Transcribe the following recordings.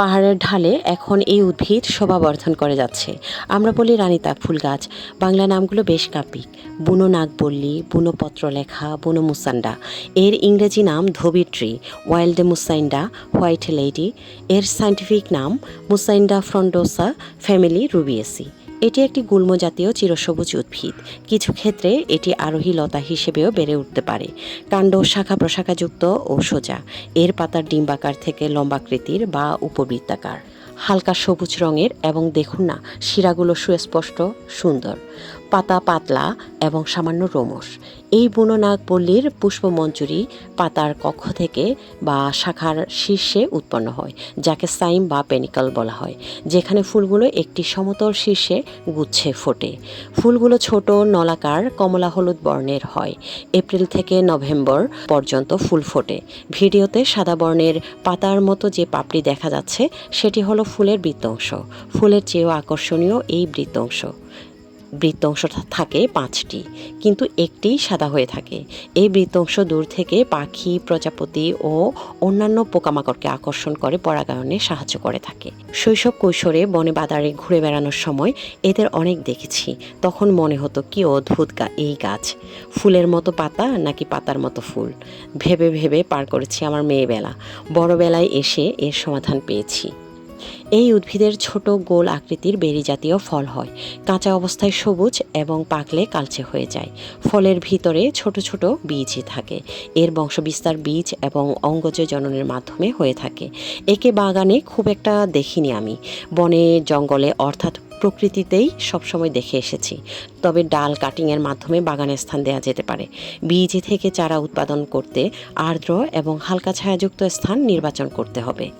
পাহাড়ের ঢালে এখন এই উদ্ভিদ শোভাবর্ধন করে যাচ্ছে। আমরা বলি রানিতা ফুল গাছ বাংলা নামগুলো বেশ কাব্যিক বুনো নাগবল্লী বুনো পত্রলেখা, বুনো মুসান্ডা। এর ইংরেজি নাম dhobi tree, wild mussaenda, white lady. এর সাইন্টিফিক নাম মুসাইন্ডা ফ্রন্ডোসা ফ্যামিলি রুবিয়েসি। এটি একটি গুল্ম জাতীয় চিরসবুজ উদ্ভিদ। কিছু ক্ষেত্রে এটি আরোহী লতা হিসেবেও বেড়ে উঠতে পারে। কাণ্ড শাখা প্রশাখাযুক্ত ও সোজা। এর পাতার ডিম্বাকার থেকে লম্বাকৃতির বা উপবৃত্তাকার। হালকা সবুজ রঙের এবং দেখুন না, শিরাগুলো সুস্পষ্ট, সুন্দর। পাতা পাতলা এবং সামান্য রোমস। এই বুনো নাগপল্লীর পুষ্পমঞ্জুরি পাতার কক্ষ থেকে বা শাখার শীর্ষে উৎপন্ন হয়, যাকে সাইম বা পেনিকল বলা হয়, যেখানে ফুলগুলো একটি সমতল শীর্ষে গুচ্ছে ফোটে। ফুলগুলো ছোট, নলাকার, কমলা হলুদ বর্ণের হয়। এপ্রিল থেকে নভেম্বর পর্যন্ত ফুল ফোটে। ভিডিওতে সাদা বর্ণের পাতার মতো যে পাপড়ি দেখা যাচ্ছে, সেটি হলো ফুলের বৃত্তাংশ। ফুলের চেয়েও আকর্ষণীয় এই বৃত্তাংশ। বৃত্তাংশ থাকে পাঁচটি, কিন্তু একটিই সাদা হয়ে থাকে। এই বৃত্তাংশ দূর থেকে পাখি, প্রজাপতি ও অন্যান্য পোকামাকড়কে আকর্ষণ করে পরাগায়নে সাহায্য করে থাকে। শৈশব কৈশোরে বনে বাদারে ঘুরে বেড়ানোর সময় এদের অনেক দেখেছি। তখন মনে হতো, কি অদ্ভুত গা এই গাছ। ফুলের মতো পাতা নাকি পাতার মতো ফুল? ভেবে ভেবে পার করেছি আমার মেয়েবেলা। বড়বেলায় এসে এর সমাধান পেয়েছি। এই উদ্ভিদের ছোট গোল আকৃতির বেরি জাতীয় ফল হয়। কাঁচা অবস্থায় সবুজ এবং পাকলে কালচে হয়ে যায়। ফলের ভিতরে ছোট ছোট বীজ থাকে। এর বংশবিস্তার বীজ এবং অঙ্গজ জননের মাধ্যমে হয়ে থাকে। একে বাগানে খুব একটা দেখিনি আমি। বনে, জঙ্গলে অর্থাৎ প্রকৃতিতেই সবসময় দেখে এসেছি। তবে ডাল কাটিংয়ের মাধ্যমে বাগানে স্থান দেওয়া যেতে পারে। বীজ থেকে চারা উৎপাদন করতে আর্দ্র এবং হালকা ছায়াযুক্ত স্থান নির্বাচন করতে হবে।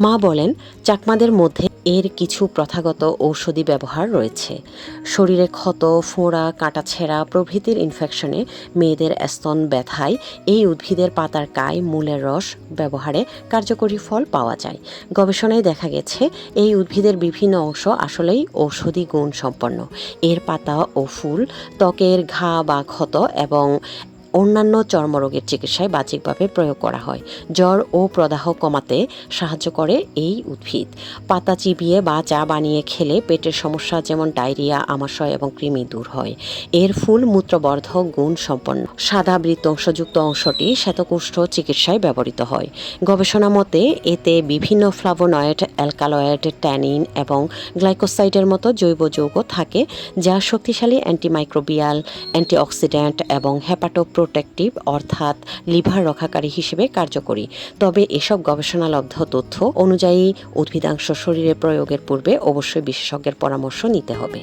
মা বলেন, চাকমাদের মধ্যে এর কিছু প্রথাগত ঔষধি ব্যবহার রয়েছে। শরীরে ক্ষত, ফোঁড়া, কাটাছেঁড়া প্রভৃতির ইনফেকশনে মেয়েদের স্তন ব্যথায়, এই উদ্ভিদের পাতার কায়, মূলের রস ব্যবহারে কার্যকরী ফল পাওয়া যায়। গবেষণায় দেখা গেছে, এই উদ্ভিদের বিভিন্ন অংশ আসলেই ঔষধি গুণ সম্পন্ন। এর পাতা ও ফুল ত্বকের ঘা বা ক্ষত এবং অন্যান্য চর্মরোগের চিকিৎসায় বাহ্যিকভাবে প্রয়োগ করা হয়। জ্বর ও প্রদাহ কমাতে সাহায্য করে এই উদ্ভিদ। পাতা চিবিয়ে বা চা বানিয়ে খেলে পেটের সমস্যা যেমন ডায়রিয়া, আমাশয় এবং কৃমি দূর হয়। এর ফুল মূত্রবর্ধক গুণ সম্পন্ন। সাদা বৃত্তাংশযুক্ত অংশটি শ্বেতকুষ্ঠ চিকিৎসায় ব্যবহৃত হয়। গবেষণা মতে, এতে বিভিন্ন ফ্লাভোনয়েড, অ্যালকালয়েড, ট্যানিন এবং গ্লাইকোসাইডের মতো জৈব যৌগ থাকে যা শক্তিশালী অ্যান্টিমাইক্রোবিয়াল, অ্যান্টিঅক্সিডেন্ট এবং হেপাটো প্রোটেক্টিভ অর্থাৎ লিভার রক্ষাকারী হিসেবে কার্যকরী। তবে এসব গবেষণালব্ধ তথ্য অনুযায়ী উদ্ভিদাংশ শরীরে প্রয়োগের পূর্বে অবশ্যই বিশেষজ্ঞের পরামর্শ নিতে হবে।